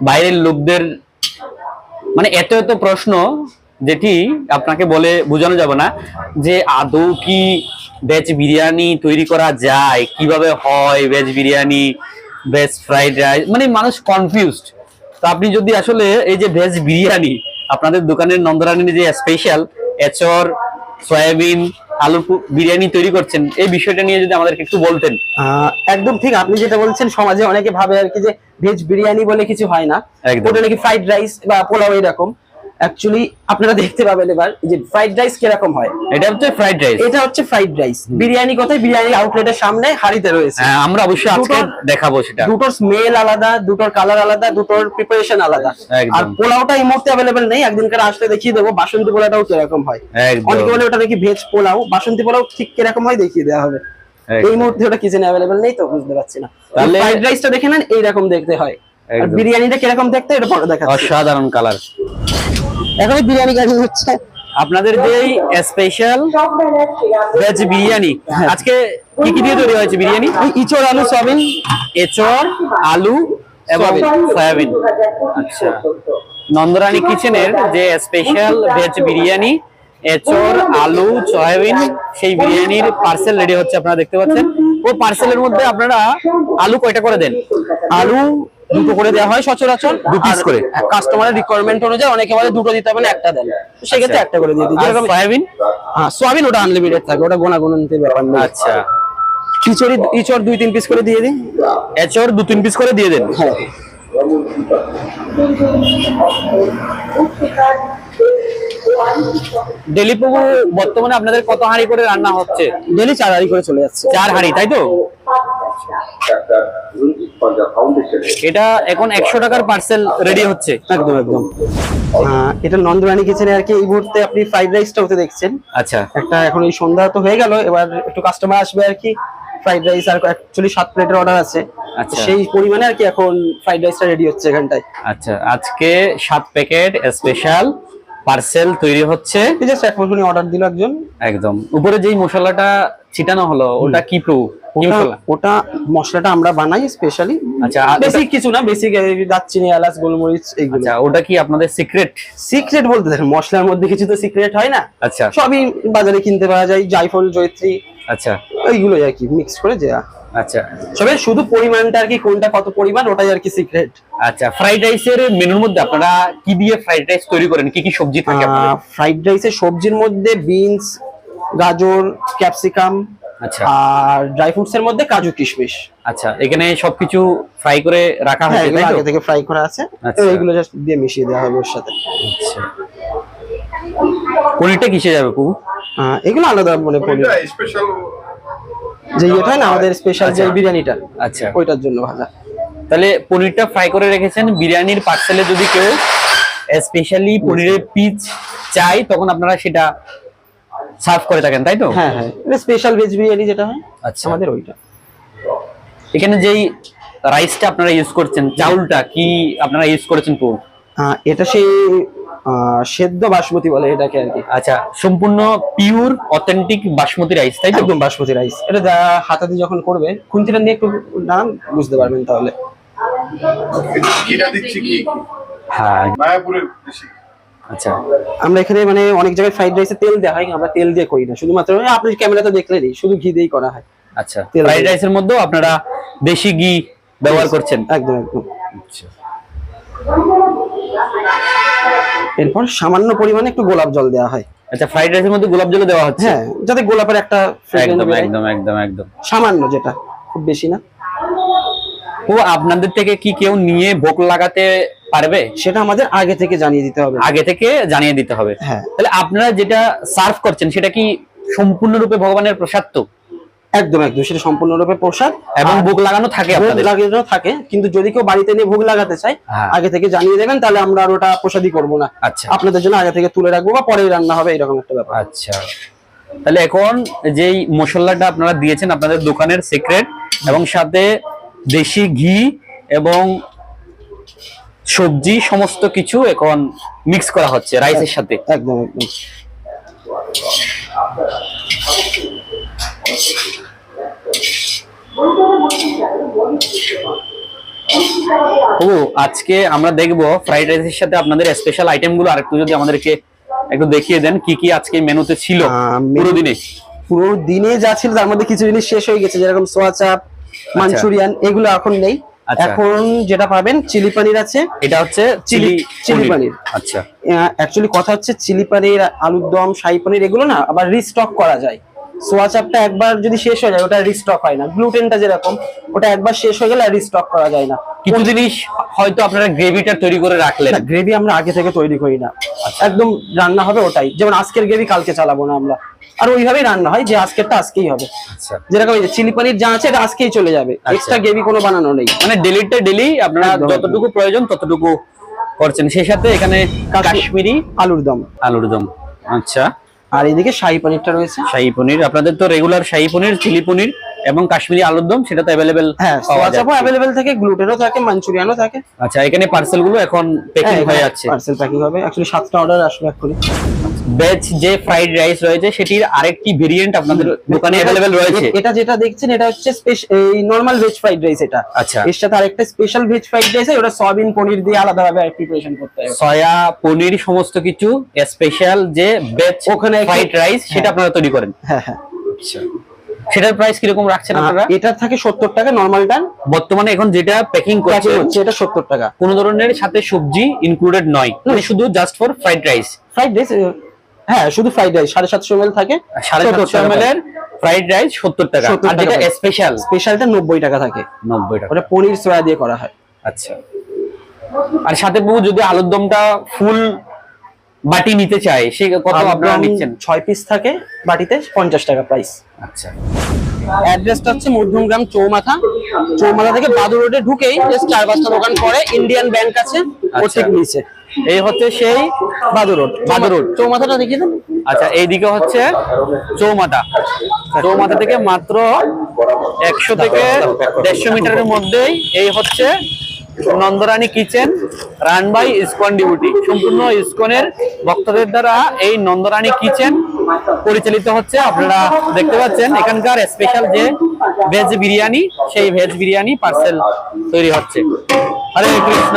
বাইরের লোকদের মানে এত এত প্রশ্ন যেটি আপনাকে বলে বোঝানো যাবে না যে আদৌ কি ভেজ বিরিয়ানি তৈরি করা যায়, কীভাবে হয় veg biryani veg fried rice মানে মানুষ কনফিউজড তো আপনি যদি আসলে এই যে ভেজ বিরিয়ানি, আপনাদের দোকানের নন্দরানীর যে স্পেশাল এচর সয়াবিন আলুর বিরিয়ানি তৈরি করছেন এই বিষয়টা নিয়ে যদি আমাদেরকে একটু বলতেন। আহ, একদম ঠিক আপনি যেটা বলছেন সমাজে অনেকে ভাবে আর কি যে ভেজ বিরিয়ানি বলে কিছু হয় না। ওটা নাকি ফ্রাইড রাইস বা পোলাও এরকম। অ্যাকচুয়ালি আপনারা দেখতে পাবেন এবার যে ফ্রাইড রাইস কীরকম হয়। এটা হচ্ছে ফ্রাইড রাইস এটা হচ্ছে ফ্রাইড রাইস বিরিয়ানি কোথায়? বিরিয়ানি আউটলেটের সামনে হাড়িতে রয়েছে। হ্যাঁ আমরা অবশ্যই আজকে দেখাবো সেটা। দুটোর স্মেল আলাদা দুটোর কালার আলাদা দুটোর প্রিপারেশন আলাদা। আর পোলাওটা এই মুহূর্তে অ্যাভেলেবেল নেই একদিনকার আসলে দেখিয়ে দেবো। বাসন্তী পোলাওটাও কীরকম হয়। অনেকে বলে ওটা নাকি ভেজ পোলাও। বাসন্তী পোলাও ঠিক কীরকম হয় দেখিয়ে দেওয়া হবে। এই মুহূর্তে ওটা কিচেনে অ্যাভেলেবেল নেই তো বুঝতে পারছি না। তাহলে- ফ্রাইড রাইসটা দেখে নেন এইরকম দেখতে হয়। আর বিরিয়ানিটা কীরকম দেখতে এটা পরে দেখাচ্ছি। অসাধারণ কালার এখন বিরিয়ানি গাড়ি হচ্ছে। আপনাদের যে স্পেশাল ভেজ বিরিয়ানি আজকে কি কি দিয়ে তৈরি হয়েছে বিরিয়ানি? ইচড় আলু সয়াবিন। এচর আলু এবং সয়াবিন। আচ্ছা। নন্দরানী কিচেনের যে স্পেশাল ভেজ বিরিয়ানি এচর আলু সয়াবিন সেই বিরিয়ানির পার্সেল রেডি হচ্ছে আপনারা দেখতে পাচ্ছেন। ও পার্সেলের মধ্যে আপনারা আলু কয়টা করে দেন? আলু দুটো করে দেওয়া হয় সচরাচর। দু piece করে? কাস্টমারের রিকোয়ারমেন্ট অনুযায়ী অনেকে বলে দুটো দিতে হবে না একটা দেন। সেক্ষেত্রে একটা করে দিয়ে দিই। আচ্ছা। যেরকম সয়াবিন হ্যাঁ সোয়াবিন ওটা আনলিমিটেড থাকে ওটা গোনা গুণন্তির ব্যাপার না আচ্ছা। ইচড়ি ইচড় দুই তিন পিস করে দিয়ে দিই। এচর দু তিন পিস করে দিয়ে দেন? হ্যাঁ। ডেলি প্রভু বর্তমানে আপনাদের কত হাঁড়ি করে রান্না হচ্ছে? ডেলি চার হাঁড়ি করে চলে যাচ্ছে। চার হাঁড়ি তাই তো? এটা এখন একশো টাকার পার্সেল রেডি হচ্ছে। একদম একদম। এটা নন্দরানী কিচেনে আর কি এই মুহূর্তে আপনি ফ্রাইড রাইসটা হতে দেখছেন। আচ্ছা। একটা এখন এই সন্ধ্যা তো হয়ে গেল এবার একটু কাস্টমার আসবে আর কি। ফ্রাইড রাইস আর অ্যাকচুয়ালি সাত প্লেটের অর্ডার আছে। আচ্ছা। সেই পরিমাণে আর কি এখন ফ্রাইড রাইসটা রেডি হচ্ছে এখানটায়। আচ্ছা আজকে সাত প্যাকেট স্পেশাল পার্সেল তৈরি হচ্ছে। এই জাস্ট এখনই অর্ডার দিল একজন। একদম। উপরে যেই মশলাটা ছিটানো হলো ওটা কি প্রু কি ওটা মশলাটা আমরা বানাই স্পেশালি আচ্ছা, বেসিক কিছু না বেসিক দারচিনি এলাচ গোলমরিচ আচ্ছা ওটা কি আপনাদের সিক্রেট সিক্রেট বলতে দেখেন মশলার মধ্যে কিছু তো সিক্রেট হয় না। আচ্ছা। সবই বাজারে কিনতে পাওয়া যায় জায়ফল জয়ত্রী আচ্ছা। এইগুলোই আর কি মিক্স করে দেয়া আচ্ছা। তবে শুধু পরিমাণটা আর কি কোনটা কত পরিমাণ ওটাই আর কি সিক্রেট আচ্ছা ফ্রাইড রাইসের মেনুর মধ্যে আপনারা কি দিয়ে ফ্রাইড রাইস তৈরি করেন? কি কি সবজি থাকে আপনাদের? ফ্রাইড রাইসের সবজির মধ্যে বিনস গাজর ক্যাপসিকাম আচ্ছা। আর ড্রাই ফ্রুটস এর মধ্যে কাজু কিশমিশ। আচ্ছা এখানে সবকিছু ফ্রাই করে রাখা হ্যাঁ হয়েছে তাই আগে থেকে ফ্রাই করা আছে। আচ্ছা। এইগুলো জাস্ট দিয়ে মিশিয়ে দেওয়া হবে ওর সাথে। আচ্ছা। পনিরটা কিসে যাবে কু আহ, এগুলো আলাদা মানে পনির। স্পেশাল যে হয় না আমাদের স্পেশাল যে আচ্ছা। বিরিয়ানিটা আচ্ছা। ওইটার জন্য ভাজা। তাহলে পনিরটা ফ্রাই করে রেখেছেন বিরিয়ানির পার্সেলে যদি কেউ স্পেশালি পনিরের পিচ চাই তখন আপনারা সেটা সার্ভ করে থাকেন তাই তো? হ্যাঁ হ্যাঁ। এটা স্পেশাল ভেজ বিরিয়ানি যেটা হয় আচ্ছা। আমাদের ওইটা। এখানে যেই রাইসটা আপনারা ইউজ করছেন চাউলটা কি আপনারা ইউজ করেছেন পু আহ, এটা সেই আহ, সেদ্ধ বাসমতি বলে এটাকে আর কি। আচ্ছা সম্পূর্ণ পিওর অথেন্টিক বাসমতি রাইস তাই তো? একদম বাসমতি রাইস এটা যা হাতাতে যখন করবে খুন্তিটা নিয়ে একটু নাম বুঝতে পারবেন তাহলে। ঘিটা দিচ্ছি কি? হ্যাঁ। মায়াপুরের দেশি আচ্ছা। আমরা এখানে মানে অনেক জায়গায় ফ্রাইড রাইসে তেল দেওয়া হয় আমরা তেল দিয়ে করি না। শুধুমাত্র আপনি ক্যামেরাতে দেখলেনই শুধু ঘি দিয়েই করা হয়। আচ্ছা। তেল ফ্রাইড রাইসের মধ্যেও আপনারা দেশি ঘি ব্যবহার করছেন? একদম একদম। আচ্ছা। এরপর সামান্য পরিমাণে একটু গোলাপ জল দেওয়া হয়। আচ্ছা ফ্রাইড রাইসের মধ্যে গোলাপ জল দেওয়া হচ্ছে? হ্যাঁ যাতে গোলাপের একটা একদম একদম একদম একদম। সামান্য যেটা খুব বেশি না। ও আপনাদের থেকে কি কেউ নিয়ে ভোগ লাগাতে পারবে? সেটা আমাদের আগে থেকে জানিয়ে দিতে হবে। আগে থেকে জানিয়ে দিতে হবে। হ্যাঁ। তাহলে আপনারা যেটা সার্ভ করছেন সেটা কি সম্পূর্ণরূপে ভগবানের প্রসাদ তো? একদম একদম। সেটা সম্পূর্ণরূপে প্রসাদ এবং ভোগ লাগানো থাকে ভোগ আপনাদের? লাগানো থাকে কিন্তু যদি কেউ বাড়িতে নিয়ে ভোগ লাগাতে চায় হ্যাঁ। আগে থেকে জানিয়ে দেবেন তাহলে আমরা আর ওটা প্রসাদই করব না। আচ্ছা। আপনাদের জন্য আগে থেকে তুলে রাখব বা পরেই রান্না হবে এরকম একটা ব্যাপার। আচ্ছা। তাহলে এখন যেই মশলাটা আপনারা দিয়েছেন আপনাদের দোকানের সিক্রেট এবং সাথে দেশি ঘি এবং সবজি সমস্ত কিছু এখন মিক্স করা হচ্ছে রাইসের সাথে। একদম একদম। ও আজকে আমরা দেখব ফ্রাইড রাইসের সাথে আপনাদের স্পেশাল আইটেমগুলো আরেকটু যদি আমাদেরকে একটু দেখিয়ে দেন কি কি আজকে মেনুতে ছিল পুরো দিনে পুরো দিনে যা ছিল তার মধ্যে কিছু জিনিস শেষ হয়ে গেছে যেরকম সোয়া চাপ মাঞ্চুরিয়ান এগুলো এখন নেই। আচ্ছা। এখন যেটা পাবেন চিলি পনির আছে। এটা হচ্ছে চিলি চিলি চিলি পনির। আচ্ছা। অ্যাকচুয়ালি কথা হচ্ছে চিলি পনির আলুর দম শাহী পনির এগুলো না আবার রিস্টক করা যায়। সোয়া চাপটা একবার যদি শেষ হয়ে যায় ওটা রিস্টক হয় না। গ্লুটেনটা যেরকম ওটা একবার শেষ হয়ে গেলে রিস্টক করা যায় না। কিছু জিনিস হয়তো আপনারা গ্রেভিটা তৈরি করে রাখলেন। গ্রেভি আমরা আগে থেকে তৈরি করি না। একদম রান্না হবে ওটাই। যেমন আজকের গ্রেভি কালকে চালাবো না আমরা। আর ওইভাবেই রান্না হয় যে আজকেরটা আজকেই হবে। আচ্ছা। যেরকম এই যে চিলি পনির যা আছে আজকেই চলে যাবে। এক্সট্রা গ্রেভি কোনো বানানো নেই। মানে ডেলিটা ডেলি আপনারা যতটুকু প্রয়োজন ততটুকু করছেন। সেই সাথে এখানে কাশ্মীরি আলুর দম। আলুর দম। আচ্ছা। আর এদিকে শাহী পনিরটা রয়েছে। শাহী পনির। আপনাদের তো রেগুলার শাহী পনির চিলি পনির এবং কাশ্মীরি আলুর দম সেটা তো অ্যাভেলেবেল হ্যাঁ সোয়া চাপও অ্যাভেলেবেল থাকে গ্লুটেনও থাকে মাঞ্চুরিয়ানও থাকে। আচ্ছা এখানে পার্সেলগুলো এখন প্যাকিং হয়ে যাচ্ছে। পার্সেল প্যাকিং হবে। অ্যাকচুয়ালি সাতটা অর্ডার আসবে এক্ষুনি। ভেজ যে ফ্রাইড রাইস রয়েছে সেটির আরেকটি ভেরিয়েন্ট আপনাদের দোকানে অ্যাভেলেবেল রয়েছে। এটা যেটা দেখছেন এটা হচ্ছে এই নর্মাল ভেজ ফ্রাইড রাইস এটা। আচ্ছা। এর সাথে আরেকটা স্পেশাল ভেজ ফ্রাইড রাইস ওটা সয়াবিন পনির দিয়ে আলাদাভাবে প্রিপারেশন করতে হবে। সয়া পনির সমস্ত কিছু স্পেশাল যে ভেজ ওখানে ফ্রাইড রাইস সেটা হ্যাঁ। আপনারা তৈরি করেন। হ্যাঁ হ্যাঁ। আচ্ছা। সেটার প্রাইস কীরকম রাখছেন আপনারা? এটা থাকে সত্তর টাকা নর্মাল ডান বর্তমানে এখন যেটা প্যাকিং করছে হচ্ছে এটা সত্তর টাকা। কোন ধরনের সাথে সবজি ইনক্লুডেড নয়। মানে শুধু just for fried rice fried rice হ্যাঁ শুধু ফ্রাইড রাইস সাড়ে সাতশো এমএল থাকে সাড়ে সাতশো এমএল এর ফ্রাইড রাইস সত্তর টাকা। আর যেটা স্পেশাল স্পেশালটা নব্বই টাকা থাকে। নব্বই টাকা। ওটা পনির সোয়া দিয়ে করা হয়। আচ্ছা। আর সাথে বউ যদি আলুর দমটা ফুল বাটি নিতে চায় সে কত আপনারা নিচ্ছেন? ছয় পিস থাকে বাটিতে পঞ্চাশ টাকা প্রাইস আচ্ছা। অ্যাড্রেসটা হচ্ছে মধ্যমগ্রাম চৌমাথা। চৌমাথা থেকে বাদুর রোডে ঢুকেই জাস্ট চার পাঁচটা দোকান পরে ইন্ডিয়ান ব্যাংক আছে ওর আচ্ছা। ঠিক নিচে। এই হচ্ছে সেই বাদুর রোড বাদুর চৌমাথাটা দেখিয়ে দেন। আচ্ছা এইদিকে হচ্ছে চৌমাথা। চৌমাথা থেকে মাত্র একশো থেকে দেড়শো মিটারের মধ্যেই এই হচ্ছে Nandarani kitchen run by ISKCON duty. সম্পূর্ণ ইসকনের ভক্তদের দ্বারা এই নন্দরানী কিচেন পরিচালিত হচ্ছে। আপনারা দেখতে পাচ্ছেন এখানকার স্পেশাল যে ভেজ বিরিয়ানি সেই ভেজ বিরিয়ানি পার্সেল তৈরি হচ্ছে। হরে কৃষ্ণ।